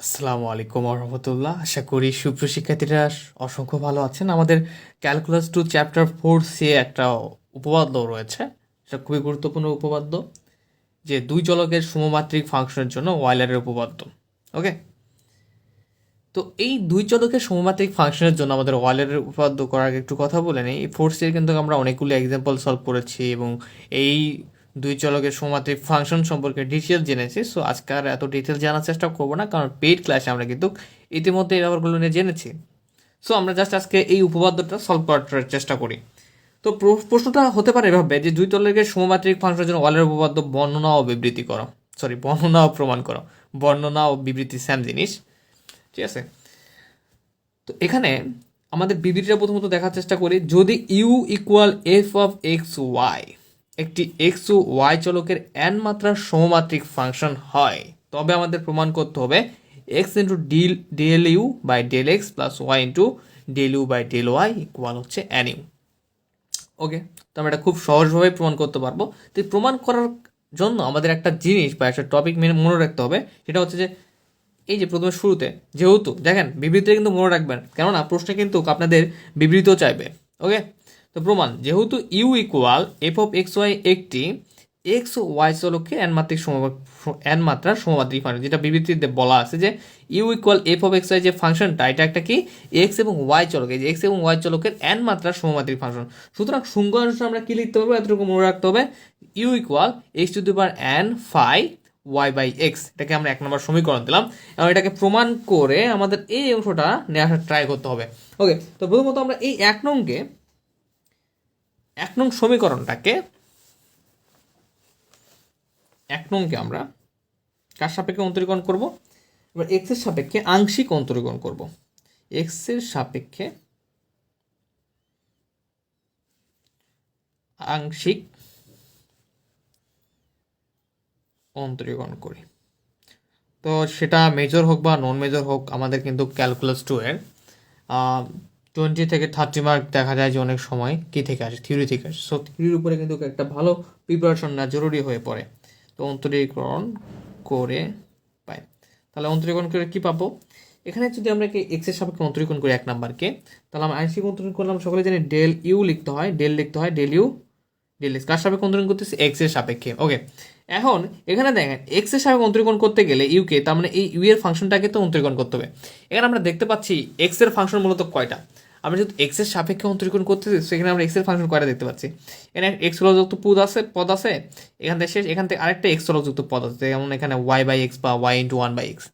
আসসালামু আলাইকুম রহমতুল্লাহ। আশা করি সুপ্রশিক্ষার্থীরা অসংখ্য ভালো আছেন। আমাদের ক্যালকুলাস টু চ্যাপ্টার ফোর সে একটা উপপাদ্য রয়েছে। সেটা খুবই গুরুত্বপূর্ণ উপপাদ্য, যে দুই চলকের সমমাত্রিক ফাংশনের জন্য ওয়াইলারের উপপাদ্য। ওকে তো এই দুই চলকের সমমাত্রিক ফাংশনের জন্য আমাদের ওয়াইলারের উপপাদ্য করার একটু কথা বলে নিই। এই ফোর্থ ইয়ার কিন্তু আমরা অনেকগুলো এক্সাম্পল সলভ করেছি এবং এই দুই চলকের সমমাত্রিক ফাংশন সম্পর্কে ডিটেল জেনেছি সো আজকে আর এত ডিটেল জানার চেষ্টা করব না, কারণ পেইড ক্লাসে আমরা কিন্তু ইতিমধ্যে এই ব্যাপারগুলো নিয়ে জেনেছি। সো আমরা জাস্ট আজকে এই উপপাদ্যটা সলভ করার চেষ্টা করি। তো প্র- প্রশ্নটা হতে পারে এভাবে যে দুই তলের সমমাত্রিক ফাংশনের জন্য ওয়ালের উপপাদ্য বর্ণনা ও বিবৃতি করো। সরি বর্ণনা ও প্রমাণ করো। বর্ণনা ও বিবৃতি সেম জিনিস। ঠিক আছে? তো এখানে আমাদের বিবৃতিটা প্রথমত দেখার চেষ্টা করি, যদি u equal f of x y একটি এক্স ও ওয়াই চলকের এন মাত্রার সমমাত্রিক ফাংশন হয়। তবে আমাদের প্রমাণ করতে হবে x into del del u by del x plus y into del u by del y equal হচ্ছে এন ইউ ওকে তো আমরা এটা খুব সহজভাবে প্রমাণ করতে পারব। তো প্রমাণ করার জন্য আমাদের একটা জিনিস বা একটা টপিক মেনে মনে রাখতে হবে, সেটা হচ্ছে যে এই যে প্রথমে শুরুতে, যেহেতু দেখেন বিবৃতিটা কিন্তু মনে রাখবেন, কেননা প্রশ্নে কিন্তু আপনাদের বিবৃতিও চাইবে। ওকে তো প্রমাণ, যেহেতু u equal f of x y একটি এক্স ওয়াই চলককে এন মাত্রিক সম এন মাত্রার সমমাত্রিক ফাংশন যেটা বিবৃতিতে বলা আছে যে u equal f of x y যে ফাংশনটা, এটা একটা কি? এক্স এবং ওয়াই চলক এই যে এক্স এবং ওয়াই চলকের এন মাত্রার সমমাত্রিক ফাংশন। সুতরাং শুঙ্গ অনুসারে আমরা কি লিখতে পারব? এতটুকু মনে রাখতে হবে। U equal x to the power n phi y by x এটাকে আমরা এক নম্বর সমীকরণ দিলাম। এবং এটাকে প্রমাণ করে আমাদের এই অংশটা নেওয়ার ট্রাই করতে হবে। ওকে, তো প্রথমত আমরা এই এক নংকে এক নং সমীকরণটাকে এক নংকে আমরা কার সাপেক্ষে অন্তরীকরণ করব? এবার এক্সের সাপেক্ষে আংশিক অন্তরীকরণ করব। এক্সের সাপেক্ষে আংশিক অন্তরীকরণ করি। তো সেটা মেজর হোক বা নন মেজর হোক, আমাদের কিন্তু ক্যালকুলাস টু এর টোয়েন্টি থেকে থার্টি মার্ক দেখা যায় যে অনেক সময় কী থেকে আসে? থিওরি থেকে আসে। সো থিওরির উপরে কিন্তু একটা ভালো প্রিপারেশন না জরুরি হয়ে পড়ে। তো অন্তরীকরণ করে পাই। তাহলে অন্তরীকরণ করে কী পাবো? এখানে যদি আমরা কি এক্সের সাপেক্ষে অন্তরীকরণ করি এক নাম্বারকে, তাহলে আমরা আংশিক অন্তরীকরণ করলাম সকলে জানি ডেল ইউ লিখতে হয় ডেল লিখতে হয় ডেল ইউ ডেল এক্স কার সাপেক্ষে অন্তরীকরণ করতেছি? এক্সের সাপেক্ষে। ওকে এখন এখানে দেখেন এক্সের সাপেক্ষে অন্তরীকরণ করতে গেলে ইউকে তার মানে এই ইউ এর ফাংশনটাকে তো অন্তরীকরণ করতে হবে। এখানে আমরা দেখতে পাচ্ছি এক্সের ফাংশন মূলত কয়টা? আমরা যেহেতু এক্সের সাপেক্ষে অন্তরীকরণ করতেছি, সেখানে আমরা এক্সের ফাংশন কয়টা দেখতে পাচ্ছি? এখানে এক্স যুক্ত পদ আছে পদ আছে, এখান থেকে শেষ, এখান থেকে আরেকটা এক্স যুক্ত পদ আছে, যেমন এখানে ওয়াই বাই এক্স বা y into one by x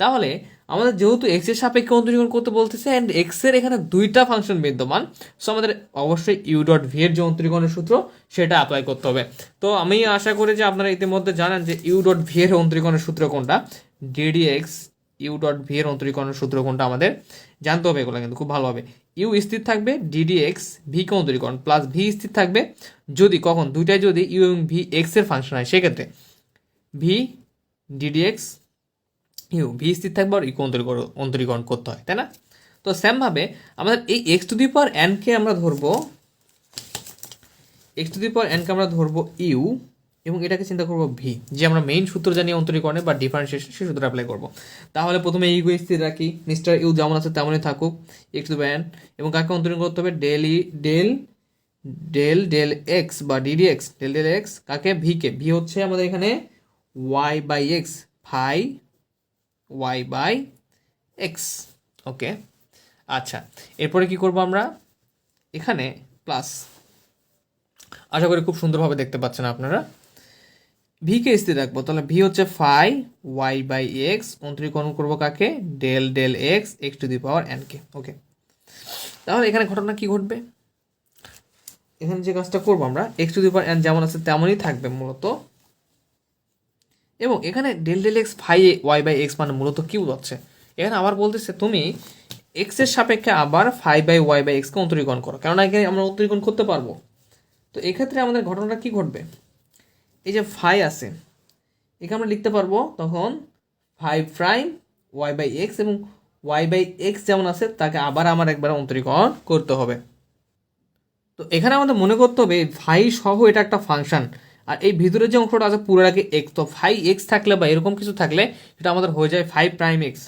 তাহলে আমাদের যেহেতু এক্সের সাপেক্ষে অন্তরীকরণ করতে বলতেছে অ্যান্ড এক্সের এখানে দুইটা ফাংশন বিদ্যমান সো আমাদের অবশ্যই ইউ ডট ভি এর যে অন্তরীকরণের সূত্র, সেটা অ্যাপ্লাই করতে হবে। তো আমি আশা করি যে আপনারা ইতিমধ্যে জানেন যে ইউ ডট ভি এর অন্তরীকরণের সূত্র কোনটা? D d x u dot v এর অন্তরীকরণের সূত্র কোনটা আমাদের? জানতে হবে এগুলো কিন্তু খুব ভালোভাবে ইউ স্থির থাকবে ডিডি এক্স ভি কে অন্তরীকরণ প্লাস ভি স্থির থাকবে যদি কখন দুইটাই যদি ইউ এবং ভি এক্সের ফাংশন হয়, সেক্ষেত্রে v d d x u v স্থির থাকবে আর ইকো অন্তরীকরণ অন্তরীকরণ করতে হয়, তাই না? তো সেমভাবে আমাদের এই এক্স টু দি পাওয়ার এনকে আমরা ধরবো এক্স টু দি পাওয়ার এনকে আমরা ধরবো ইউ এবং এটাকে চিন্তা করব ভি যে আমরা মেইন সূত্র জানি অন্তরীকরণে বা ডিফারেন্সিয়েশন সে সূত্র অ্যাপ্লাই করব। তাহলে প্রথমে ইউ স্থির রাখি। মিস্টার ইউ যেমন আছে তেমনই থাকুক। এক্স টু এন এবং কাকে অন্তরীকরণ করতে হবে? Del e del del del x বা d d x del del x কাকে? ভি কে। ভি হচ্ছে আমাদের এখানে y by x phi y by x okay আচ্ছা এরপরে কি করব আমরা? এখানে প্লাস আশা করি খুব সুন্দরভাবে দেখতে পাচ্ছেন আপনারা। ভিকে স্থির রাখব? তাহলে ভি হচ্ছে ফাই ওয়াই বাই এক্স অন্তরীকরণ করব কাকে? Del del x x to the power n K okay তাহলে এখানে ঘটনা কি ঘটবে? এখানে যে কাজটা করব আমরা x to the power n যেমন আছে তেমনই থাকবে মূলত। এবং এখানে del del x phi y by x মানে মূলত কি বোঝাচ্ছে? এখানে আবার বলতেছে, তুমি এক্সের সাপেক্ষে আবার ফাই বাই ওয়াই বাই এক্সকে অন্তরীকরণ করো। কেননা এখানে আমরা অন্তরীকরণ করতে পারব। তো এক্ষেত্রে আমাদের ঘটনাটা কি ঘটবে? এই যে ফাই আছে এখানে আমরা লিখতে পারব তখন five prime y by x এবং ওয়াই বাই এক্স যেমন আছে, তাকে আবার আমার একবার অন্তরীকরণ করতে হবে। তো এখানে আমাদের মনে করতে হবে ফাই সহ এটা একটা ফাংশন আর এই ভিতরে যে অংশটা আছে পুরো পুরোটাকে এক্স তো ফাইভ এক্স থাকলে বা এরকম কিছু থাকলে সেটা আমাদের হয়ে যায় five prime x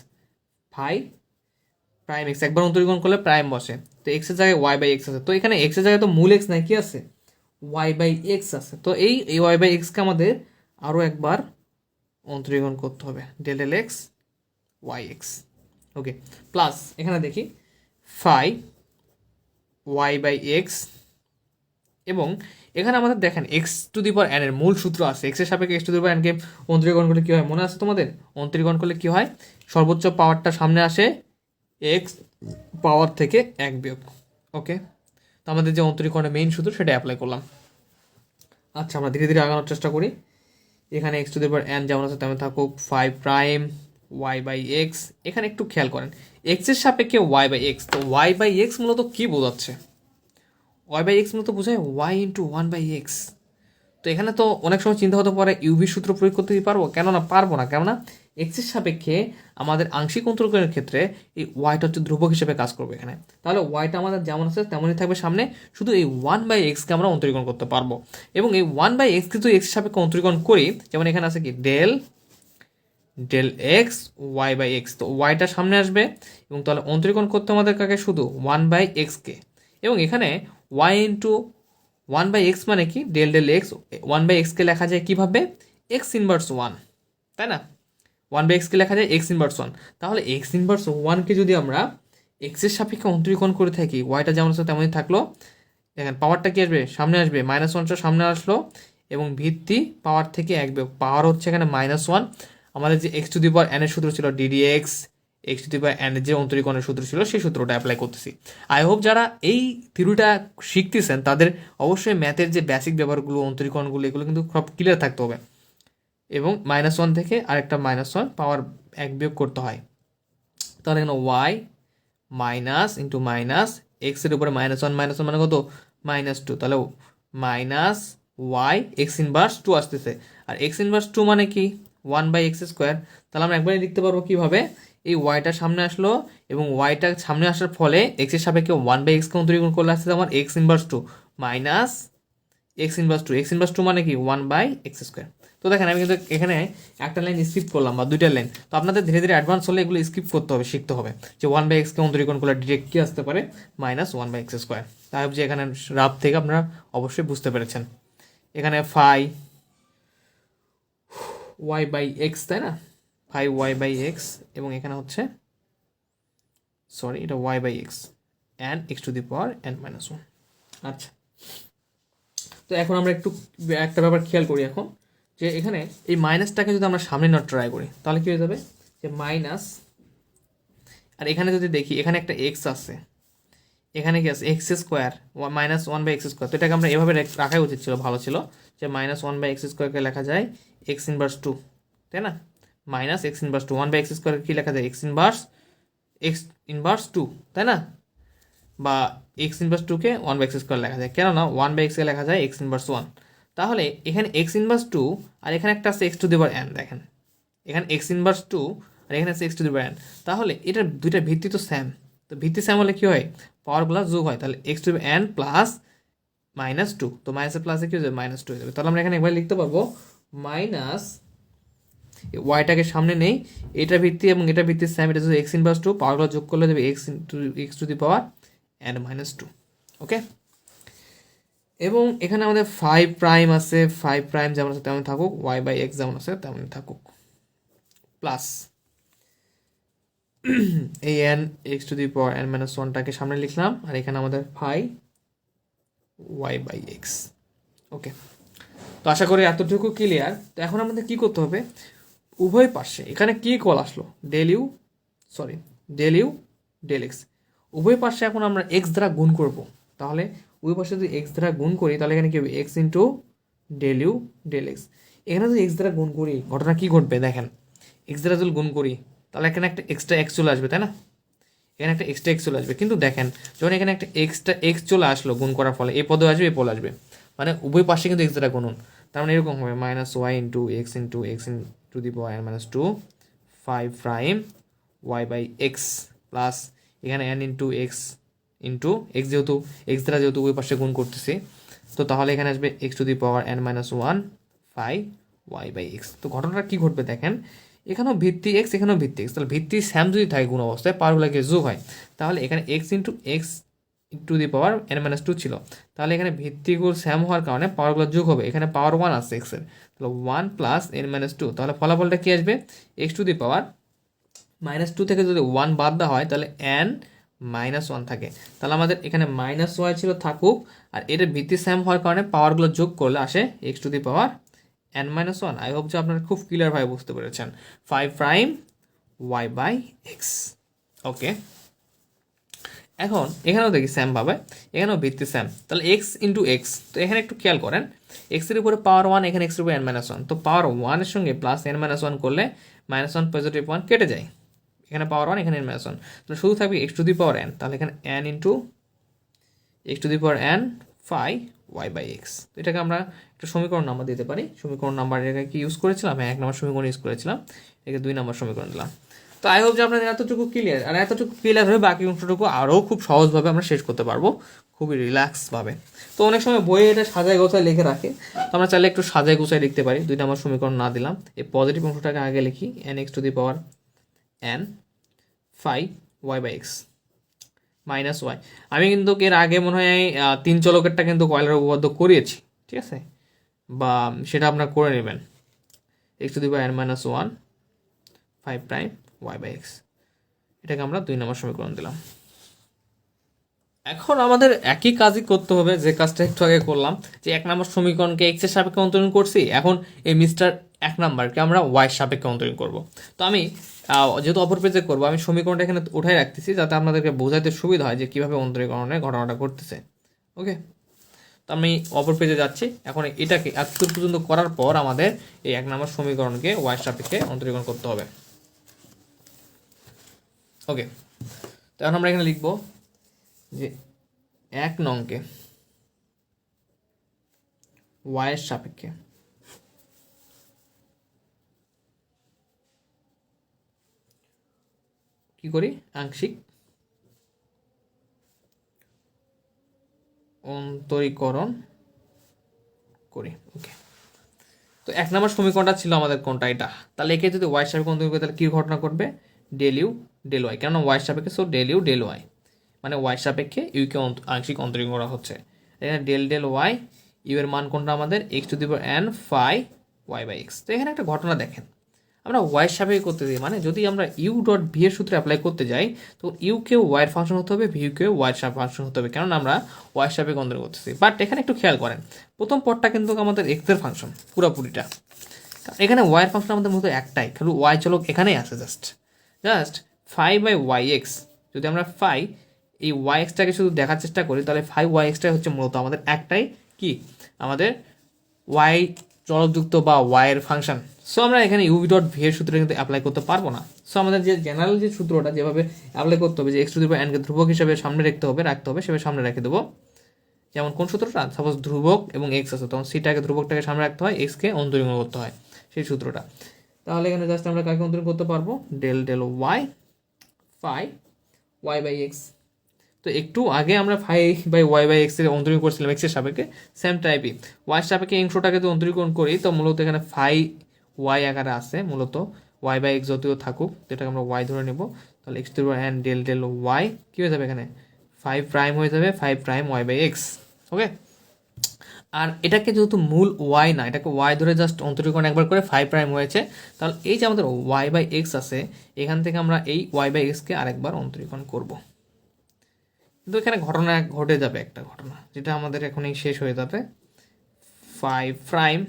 five prime x একবার অন্তরীকরণ করলে প্রাইম বসে। তো এক্সের জায়গায় ওয়াই বাই এক্স আছে। তো এখানে এক্সের জায়গায় তো মূল এক্স নাই, কি আছে? ওয়াই বাই এক্স আছে। তো এই এই ওয়াই বাই এক্সকে আমাদের আরও একবার অন্তরীকরণ করতে হবে। Del l x y x okay plus এখানে দেখি ফাই ওয়াই বাই এক্স এবং এখানে আমাদের দেখেন x to the power n এর মূল সূত্র আছে। এক্সের সাপেক্ষে এক্স টু দি পাওয়ার এনকে অন্তরীকরণ করলে কী হয় মনে আছে তোমাদের? অন্তরীকরণ করলে কী হয়? সর্বোচ্চ পাওয়ারটা সামনে আসে এক্স পাওয়ার থেকে এক বিয়োগ। ওকে তো আমাদের যে অন্তরীকরণের মেইন সূত্র সেটা অ্যাপ্লাই করলাম। আচ্ছা আমরা ধীরে ধীরে আগানোর চেষ্টা করি। এখানে x to the power n যেমন আছে তেমন থাকুক five prime y by x এখানে একটু খেয়াল করেন এক্সের সাপেক্ষে ওয়াই বাই এক্স তো ওয়াই বাই এক্স মূলত কী বোঝাচ্ছে? ওয়াই বাই এক্স মূলত বোঝায় y into one by x তো এখানে তো অনেক সময় চিন্তা হতে পারে ইউভি সূত্র প্রয়োগ করতে পারব? কেননা পারব না, কেননা এক্সের সাপেক্ষে আমাদের আংশিক অন্তরকরণের ক্ষেত্রে এই ওয়াইটা হচ্ছে ধ্রুবক হিসেবে কাজ করবে এখানে। তাহলে ওয়াইটা আমাদের যেমন আছে, তেমনই থাকবে সামনে। শুধু এই ওয়ান বাই এক্সকে আমরা অন্তরীকরণ করতে পারব। এবং এই ওয়ান বাই এক্স কিন্তু এক্সের সাপেক্ষে অন্তরীকরণ করি, যেমন এখানে আছে কি? Del del x y by x তো ওয়াইটা সামনে আসবে, এবং তাহলে অন্তরীকরণ করতে আমাদের কাকে? শুধু ওয়ান বাই এক্সকে এবং এখানে y into one by x মানে কি? Del del x one by এক্সকে লেখা যায় কীভাবে? এক্স ইনভার্স ওয়ান তাই না? ওয়ান বাই এক্সকে লেখা যায় এক্স ইনভার্স ওয়ান তাহলে এক্স ইনভার্স ওয়ানকে যদি আমরা এক্সের সাপেক্ষে অন্তরীকরণ করে থাকি ওয়াইটা যেমন আছে তেমনই থাকল। দেখেন পাওয়ারটা কি আসবে? সামনে আসবে মাইনাস ওয়ানটা সামনে আসলো এবং ভিত্তি পাওয়ার থেকে এক পাওয়ার হচ্ছে এখানে মাইনাস ওয়ান আমাদের যে এক্স টু দি পাওয়ার এনের সূত্র ছিল d d x x to the power এনের যে অন্তরীকরণের সূত্র ছিল সেই সূত্রটা অ্যাপ্লাই করতেছি। আই হোপ যারা এই থিওরিটা শিখতেছেন, তাদের অবশ্যই ম্যাথের যে বেসিক ব্যবহারগুলো, অন্তরীকরণগুলো, এগুলো কিন্তু সব ক্লিয়ার থাকতে হবে। এবং মাইনাস ওয়ান থেকে আরেকটা মাইনাস ওয়ান পাওয়ার এক বিয়োগ করতে হয়। তাহলে এখানে ওয়াই মাইনাস ইন্টু মাইনাস এক্সের উপরে মাইনাস ওয়ান মাইনাস ওয়ান মানে কত? মাইনাস টু তাহলে minus y x inverse two আসতেছে। আর এক্স ইনভার্স টু মানে কি? ওয়ান বাই এক্স স্কোয়ার তাহলে আমরা একবারই লিখতে পারব কীভাবে? এই ওয়াইটা সামনে আসলো এবং ওয়াইটা সামনে আসার ফলে এক্সের সাপেক্ষে ওয়ান বাই এক্সকে অন্তরীকরণ করলে আসছে আমার x inverse two minus x inverse two x inverse two মানে কি? ওয়ান বাই এক্স স্কোয়ার তো দেখেন, আমি কিন্তু এখানে একটা লাইন স্কিপ করলাম বা দুইটা লাইন তো আপনাদের ধীরে ধীরে অ্যাডভান্স হলে এগুলো স্কিপ করতে হবে, শিখতে হবে যে ওয়ান বাই এক্সকে অন্তরীকরণ করলে ডিরেক্ট কী আসতে পারে? Minus one by x square তাই যে এখানে রাব থেকে আপনারা অবশ্যই বুঝতে পেরেছেন। এখানে ফাই ওয়াই বাই এক্স তাই না? ফাইভ ওয়াই বাই এক্স এবং এখানে হচ্ছে সরি এটা y by x and x to the power and minus one আচ্ছা। তো এখন আমরা একটু, একটা ব্যাপার খেয়াল করি এখন। যে এখানে এই মাইনাসটাকে যদি আমরা সামনে না ট্রাই করি, তাহলে কী হয়ে যাবে? যে মাইনাস, আর এখানে যদি দেখি, এখানে একটা এক্স আছে। এখানে কি আছে? X square minus one by x square তো এটাকে আমরা এভাবে রেখ- রাখাই উচিত ছিল, ভালো ছিল। যে মাইনাস ওয়ান বাই এক্স স্কোয়ারকে লেখা যায় এক্স ইনভার্স টু তাই না? Minus x inverse two one by x square কী লেখা যায়? X inverse x inverse two তাই না? বা এক্স ইনভার্স টুকে ওয়ান বাই এক্স স্কোয়ার লেখা যায়। কেননা ওয়ান বাই এক্সকে লেখা যায় এক্স ইনভার্স ওয়ান তাহলে এখানে এক্স ইনভার্স টু আর এখানে একটা আছে এক্স টু দিবার এন দেখেন। এখানে এক্স ইনভার্স টু আর এখানে এক্স টু দিবার এন তাহলে এটার দুইটা ভিত্তি তো স্যাম তো ভিত্তি স্যাম হলে কী হয়? পাওয়ারগুলো যোগ হয়। তাহলে x to n plus minus two তো মাইনাসের প্লাসে কী হয়ে যাবে? মাইনাস টু হয়ে যাবে। তাহলে আমরা এখানে একবার লিখতে পারব মাইনাস ওয়াইটাকে সামনে নেই। এটা ভিত্তি এবং এটা ভিত্তি স্যাম এটা যদি এক্স ইনভার্স টু পাওয়ারগুলো যোগ করলে দেবে x into x to the power and minus two okay এবং এখানে আমাদের ফাইভ প্রাইম আছে ফাইভ প্রাইম যেমন আছে তেমন থাকুক ওয়াই বাই এক্স যেমন আছে তেমন থাকুক। প্লাস এই n x to the power n minus ওয়ানটাকে সামনে লিখলাম, আর এখানে আমাদের five y by x okay তো আশা করি এতটুকু ক্লিয়ার তো এখন আমাদের কি করতে হবে? উভয় পাশে এখানে কি কল আসলো? Del u sorry del u del x উভয় পাশে এখন আমরা এক্স দ্বারা গুণ করব। তাহলে উভয় পাশে যদি এক্স দ্বারা গুণ করি, তাহলে এখানে কি হবে? X into del u del x এখানে যদি এক্স দ্বারা গুণ করি, ঘটনা কী ঘটবে? দেখেন এক্স দ্বারা যদি গুণ করি, তাহলে এখানে একটা এক্সট্রা এক্স চলে আসবে, তাই না? এখানে একটা এক্সট্রা এক্স চলে আসবে। কিন্তু দেখেন, যখন এখানে একটা এক্সট্রা এক্স চলে আসলো গুণ করার ফলে, এই পদে আসবে, এই পদ আসবে। মানে উভয় পাশে কিন্তু এক্স দ্বারা গুণন। তার মানে এরকম হবে minus y into x into x in to the power minus two five prime y by x plus এখানে n into x into x যেহেতু এক্স দ্বারা যেহেতু ওই পাশে গুণ করতেছি, তো তাহলে এখানে আসবে x to the power n minus one five y by x তো ঘটনাটা কী ঘটবে দেখেন, এখানেও ভিত্তি এক্স এখানেও ভিত্তি এক্স তাহলে ভিত্তি স্যাম যদি থাকে গুণ অবস্থায় পাওয়ারগুলোকে যোগ হয়। তাহলে এখানে x into x to the power n minus two ছিল। তাহলে এখানে ভিত্তিগুলো স্যাম হওয়ার কারণে পাওয়ারগুলো যোগ হবে। এখানে পাওয়ার ওয়ান আসছে এক্সের তাহলে one plus n minus two তাহলে ফলাফলটা কী আসবে? X to the power minus two থেকে যদি ওয়ান বাদ দেওয়া হয়, তাহলে এন মাইনাস ওয়ান থাকে। তাহলে আমাদের এখানে মাইনাস ওয়াই ছিল থাকুক, আর এটার ভিত্তি স্যাম হওয়ার কারণে পাওয়ারগুলো যোগ করলে আসে x to the power n minus one I hope যে আপনারা খুব ক্লিয়ারভাবে বুঝতে পেরেছেন। Five prime y by x okay এখন এখানেও দেখি স্যাম পাবে এখানেও ভিত্তি স্যাম তাহলে এক্স ইন্টু এক্স তো এখানে একটু খেয়াল করেন এক্সের উপরে পাওয়ার ওয়ান এখানে এক্সের উপরে এন মাইনাস ওয়ান তো পাওয়ার ওয়ানের সঙ্গে প্লাস এন মাইনাস ওয়ান করলে মাইনাস ওয়ান পজিটিভ ওয়ান কেটে যায়। এখানে পাওয়ার ওয়ান এখানে এন মাইনাস ওয়ান তাহলে শুধু থাকবে x to the power n তাহলে এখানে n into x to the power n phi y by x তো এটাকে আমরা একটা সমীকরণ নাম্বার দিতে পারি। সমীকরণ নাম্বার এটাকে কি ইউজ করেছিলাম? হ্যাঁ এক নম্বর সমীকরণ ইউজ করেছিলাম। এটাকে দুই নম্বর সমীকরণ দিলাম। তো আই হোপ যে আপনাদের এতটুকু ক্লিয়ার আর এতটুকু ক্লিয়ার হয়ে বাকি অংশটুকু আরও খুব সহজভাবে আমরা শেষ করতে পারব। খুবই রিল্যাক্সভাবে তো অনেক সময় বইয়ে এটা সাজায় গোছায় লিখে রাখে। তো আমরা চাইলে একটু সাজায় গোছায় লিখতে পারি। দুই নম্বর সমীকরণ না দিলাম। এই পজিটিভ অংশটাকে আগে লিখি। N x to the power n five y by x, minus y. আমি কিন্তু এর আগে মনে হয় তিন চলকেরটা কিন্তু কয়লার উপপাদ্য করিয়েছি, ঠিক আছে? বা সেটা আপনার করে নেবেন। X to the power n minus one five prime y by x এটাকে আমরা দুই নম্বর সমীকরণ দিলাম। এখন আমাদের একই কাজই করতে হবে, যে কাজটা একটু আগে করলাম, যে এক নম্বর সমীকরণকে এক্সের সাপেক্ষে অন্তরণ করছি। এখন এই মিস্টার এক নাম্বারকে আমরা ওয়াই সাপেক্ষে অন্তরণ করব। তো আমি যেহেতু অপর পেজে করব, আমি সমীকরণটা এখানে উঠাই রাখতেছি যাতে আপনাদেরকে বোঝাতে সুবিধা হয় যে কীভাবে অন্তরীকরণের ঘটনাটা ঘটতেছে। ওকে তো আমি অপর পেজে যাচ্ছি। এখন এটাকে এতদূর পর্যন্ত করার পর আমাদের এই এক নম্বর সমীকরণকে ওয়াই সাপেক্ষে অন্তরীকরণ করতে হবে। ওকে তো এখন আমরা এখানে লিখব যে এক নংকে ওয়াইয়ের সাপেক্ষে কি করি? আংশিক অন্তরীকরণ করি। ওকে তো এক নম্বর সমীকরণটা ছিল আমাদের কোনটা? এটা। তাহলে একে যদি ওয়াই সাপেক্ষে অন্তরীকরণ করি, তাহলে কী ঘটনা ঘটবে? ডেল ইউ ডেল ওয়াই কেননা ওয়াই সাপেক্ষে so del u del y মানে ওয়াই সাপেক্ষে ইউকে আংশিক অন্তরীকরণ করা হচ্ছে। এখানে ডেল ডেল ওয়াই ইউ এর মান কোনটা আমাদের? X to the power n phi y by x তো এখানে একটা ঘটনা দেখেন। আমরা ওয়াই সাপেক্ষে করতে দিই মানে যদি আমরা ইউ ডট ভি এর সূত্রে অ্যাপ্লাই করতে যাই, তো ইউ ইউকে ওয়াইয়ের ফাংশন হতে হবে ভিউ ভিউকে ওয়াইয়ের ফাংশন হতে হবে, কেননা আমরা ওয়াই সাপেক্ষে অন্তরীকরণ করতেছি। বাট এখানে একটু খেয়াল করেন, প্রথম পটটা কিন্তু আমাদের এক্সের ফাংশন পুরোপুরিটা। এখানে ওয়াইয়ের ফাংশন আমাদের মতো একটাই, খালি ওয়াই চলক এখানেই আছে just just five by y x যদি আমরা ফাই এই ওয়াই এক্সটাকে শুধু দেখার চেষ্টা করি, তাহলে ফাইভ ওয়াই এক্সটাই হচ্ছে মূলত আমাদের একটাই কি? আমাদের ওয়াই চলকযুক্ত বা ওয়াইয়ের ফাংশন সো আমরা এখানে ইউ ডট ভি এর সূত্রে কিন্তু অ্যাপ্লাই করতে পারব না। সো আমাদের যে জেনারেল যে সূত্রটা যেভাবে অ্যাপ্লাই করতে হবে, যে এক্স টু দি এনকে ধ্রুবক হিসেবে সামনে রাখতে হবে রাখতে হবে, সেভাবে সামনে রেখে দেবো। যেমন কোন সূত্রটা? সাপোজ ধ্রুবক এবং এক্স আছে, তখন সিটাকে ধ্রুবকটাকে সামনে রাখতে হয় এক্সকে অন্তরীণ করতে হয়, সেই সূত্রটা। তাহলে এখানে জাস্ট আমরা কাকে অন্তরীণ করতে পারব? Del del y phi y by x তো একটু আগে আমরা ফাই বাই ওয়াই বাই এক্সের অন্তরীণ করছিলাম এক্সের সাপেক্ষে সেম টাইপই ওয়াই সাপেক্ষে অংশটাকে যদি অন্তরীকরণ করি, তো মূলত এখানে ফাই ওয়াই আকারে আছে, মূলত ওয়াই বাই এক্স যদিও থাকুক, যেটাকে আমরা ওয়াই ধরে নেব, তাহলে x to and del del y কী হয়ে যাবে এখানে? ফাইভ প্রাইম হয়ে যাবে five prime y by x okay আর এটাকে যেহেতু মূল ওয়াই না, এটাকে ওয়াই ধরে জাস্ট অন্তরীকরণ একবার করে ফাইভ প্রাইম হয়েছে, তাহলে এই যে আমাদের ওয়াই বাই এক্স আছে, এখান থেকে আমরা এই ওয়াই বাই এক্সকে আরেকবার অন্তরীকরণ করব। কিন্তু এখানে ঘটনা ঘটে যাবে একটা ঘটনা, যেটা আমাদের এখনই শেষ হয়ে যাবে। ফাইভ প্রাইম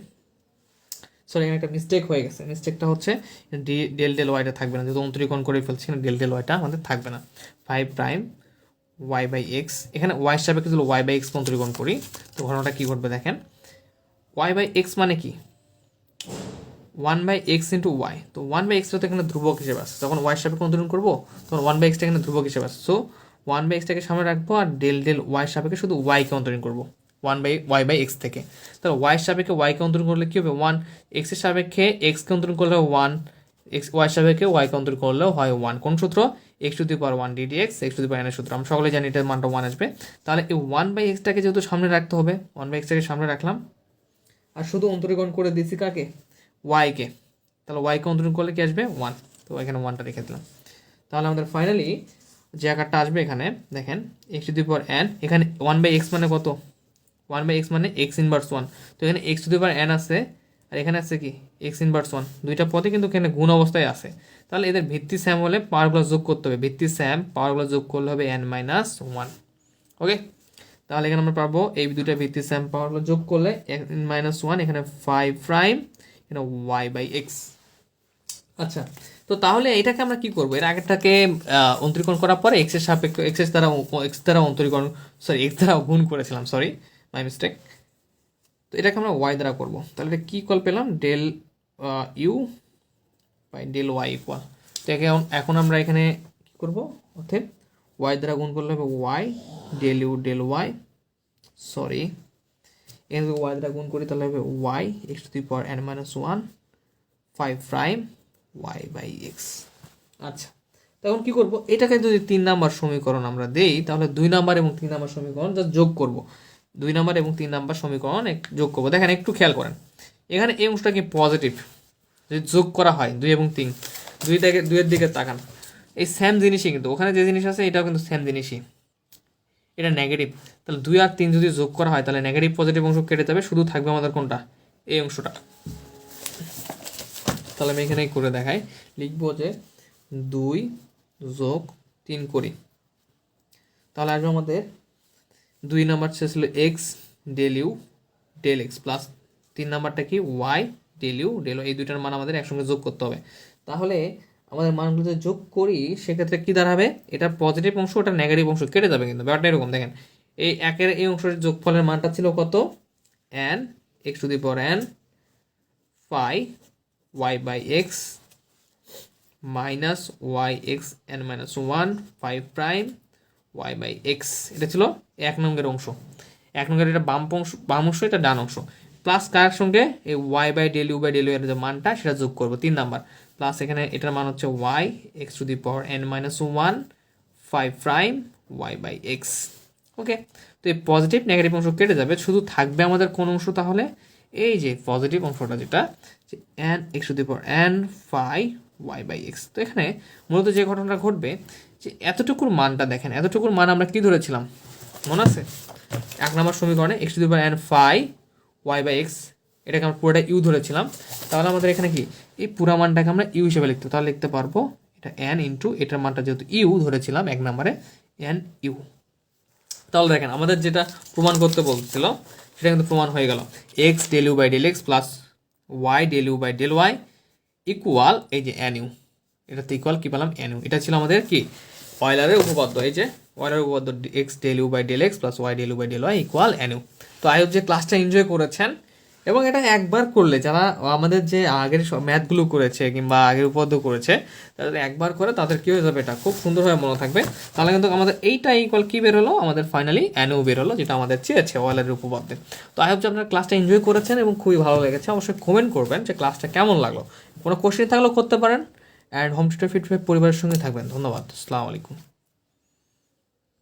সরি এখানে একটা মিস্টেক হয়ে গেছে। মিস্টেকটা হচ্ছে ডি ডেল ডেল ওয়াইটা থাকবে না। যেহেতু অন্তরীকরণ করে ফেলছি না ডেল ডেল ওয়াইটা আমাদের থাকবে না। Five prime y by x এখানে ওয়াই সাপেক্ষে যদি ওয়াই বাই এক্স অন্তরীকরণ করি, তো ঘটনাটা কী ঘটবে দেখেন? ওয়াই বাই এক্স মানে কি? One by x into y তো ওয়ান বাই এক্সটা তো এখানে ধ্রুবক হিসেবে আছে। যখন ওয়াই সাপেক্ষে অন্তরীকরণ করব, তখন ওয়ান বাই এক্সটা এখানে ধ্রুবক হিসেবে আছে। সো ওয়ান বাই এক্সটাকে সামনে রাখব আর ডেল ডেল ওয়াই সাপেক্ষে শুধু ওয়াইকে অন্তরীণ করব। One by y by x থেকে। তাহলে ওয়াই সাপেক্ষে ওয়াইকে অন্তরীণ করলে কী হবে? ওয়ান এক্সের সাপেক্ষে এক্সকে অন্তরীণ করলে ওয়ান এক্স ওয়াই সাপেক্ষে ওয়াইকে অন্তরীণ করলেও হয় ওয়ান কোন সূত্র? X to the power one d d x x to the power সূত্র। আমরা সকলে জানি এটার মানটা ওয়ান আসবে। তাহলে এই ওয়ান বাই এক্সটাকে যেহেতু সামনে রাখতে হবে ওয়ান বাই এক্সটাকে সামনে রাখলাম। আর শুধু অন্তরীকরণ করে দিচ্ছি কাকে? ওয়াইকে তাহলে ওয়াইকে অন্তরীকরণ করলে কি আসবে? ওয়ান তো এখানে ওয়ানটা রেখে দিলাম। তাহলে আমাদের ফাইনালি যে আকারটা আসবে এখানে, দেখেন x to the power n এখানে ওয়ান বাই এক্স মানে কত? ওয়ান বাই এক্স মানে এক্স ইনভার্স ওয়ান তো এখানে এক্স টু এন আছে, আর এখানে আছে কি? এক্স ইনভার্স ওয়ান দুইটা পদে কিন্তু এখানে গুণ অবস্থায় আছে। তাহলে এদের ভিত্তি স্যাম হলে পাওয়ারগুলো যোগ করতে হবে। ভিত্তি স্যাম পাওয়ারগুলো যোগ করলে হবে এন মাইনাস ওয়ান ওকে তাহলে এখানে আমরা পাবো এই দুইটা ভিত্তি স্যাম পাওয়ারগুলো যোগ করলে এন মাইনাস ওয়ান এখানে ফাইভ প্রাইম এখানে ওয়াই বাই এক্স আচ্ছা তো তাহলে এটাকে আমরা কি করব? এর আগেরটাকে অন্তরীকরণ করার পরে এক্সের সাপেক্ষ এক্সের দ্বারা এক্স দ্বারা অন্তরীকরণ সরি এক্স দ্বারা গুণ করেছিলাম সরি মাই মিস্টেক তো এটাকে আমরা ওয়াই দ্বারা করব। তাহলে এটা কী কল পেলাম? Del u by del y equal তো এখন আমরা এখানে কী করব? অর্থাৎ ওয়াই দ্বারা গুণ করলে হবে y del u del y sorry এখানে যদি ওয়াই দ্বারা গুণ করি তাহলে হবে y x to the power n minus one five prime y by x আচ্ছা তখন কি করব? এটাকে যদি তিন নাম্বার সমীকরণ আমরা দেই, তাহলে দুই নাম্বার এবং তিন নাম্বার সমীকরণ যা যোগ করব। দুই নাম্বার এবং তিন নাম্বার সমীকরণ যোগ করব। দেখেন, একটু খেয়াল করেন। এখানে এই অংশটা কি পজিটিভ যদি যোগ করা হয়, দুই এবং তিন, দুই থেকে দুইয়ের দিকে তাকান। এই সেম জিনিসই কিন্তু, ওখানে যে জিনিস আছে, এটাও কিন্তু সেম জিনিসই। এটা নেগেটিভ তাহলে দুই আর তিন যদি যোগ করা হয়, তাহলে নেগেটিভ পজিটিভ অংশ কেটে যাবে, শুধু থাকবে আমাদের কোনটা? এই অংশটা। তাহলে আমি এখানে করে দেখাই। লিখব যে দুই যোগ তিন করি। তাহলে আসবে আমাদের দুই নাম্বার ছিল x del u del x plus তিন নাম্বারটা কি? ওয়াই ডেল ইউ ডেল এই দুইটার মান আমাদের একসঙ্গে যোগ করতে হবে। তাহলে আমাদের মানগুলো যদি যোগ করি, সেক্ষেত্রে কী দাঁড়াবে? এটা পজিটিভ অংশ, ওটা নেগেটিভ অংশ, কেটে যাবে কিন্তু, ব্যাপারটা এরকম, দেখেন। এই একের এই অংশের যোগফলের মানটা ছিল কত? N x to the power n phi y by x minus y x n minus one five prime y by x এটা ছিল এক নম্বরের অংশ। এক নম্বরের এটা বাম অংশ বাম অংশ, এটা ডান অংশ। প্লাস কার সঙ্গে? এই y by del u by del u এর যে মানটা, সেটা যোগ করব, তিন নাম্বার। প্লাস এখানে এটার মান হচ্ছে y x to the power n minus one five prime y by x okay তো এই পজিটিভ নেগেটিভ অংশ কেটে যাবে। শুধু থাকবে আমাদের কোন অংশ তাহলে? এই যে পজিটিভ অংশটা যেটা, যে n x to the power n phi y by x তো এখানে মূলত যে ঘটনাটা ঘটবে, যে এতটুকুর মানটা দেখেন, এতটুকুর মান আমরা কি ধরেছিলাম? মনে আছে? এক নম্বর সমীকরণে x to the power n phi y by x এটাকে আমরা পুরোটা ইউ ধরেছিলাম। তাহলে আমাদের এখানে কি? এই পুরা মানটাকে আমরা ইউ হিসেবে লিখতে, তাহলে লিখতে পারব এটা এন ইন্টু এটার মানটা যেহেতু ইউ ধরেছিলাম এক নম্বরে এন ইউ তাহলে দেখেন, আমাদের যেটা প্রমাণ করতে বলছিল, সেটা কিন্তু প্রমাণ হয়ে গেল। X del u by del x plus y del u by del y equal এই যে এন ইউ এটাতে ইকুয়াল কী পেলাম? এন ইউ এটা ছিল আমাদের কি? অয়লারের উপপাদ্য, এই যে অয়লারের উপপাদ্য x del u by del x plus y del u by del y equal u তো আই হোপ যে ক্লাসটা এনজয় করেছেন, এবং এটা একবার করলে, যারা আমাদের যে আগের ম্যাথগুলো করেছে কিংবা আগের উপপাদ্য করেছে তাদের একবার করে, তাদের কী হয়ে যাবে এটা? খুব সুন্দরভাবে মনে থাকবে। তাহলে কিন্তু আমাদের এইটা ইকুয়াল কী বেরোলো? আমাদের ফাইনালি অ্যানও বেরোলো, যেটা আমাদের চেয়েছে ওয়ালের উপপাদ্যে। তো আই হোপ যে আপনারা ক্লাসটা এনজয় করেছেন এবং খুবই ভালো লেগেছে। অবশ্যই কমেন্ট করবেন যে ক্লাসটা কেমন লাগল। কোনো কোশ্চেন থাকলেও করতে পারেন। অ্যান্ড হোমস্টে ফিট পরিবারের সঙ্গে থাকবেন। ধন্যবাদ। আসসালামু আলাইকুম।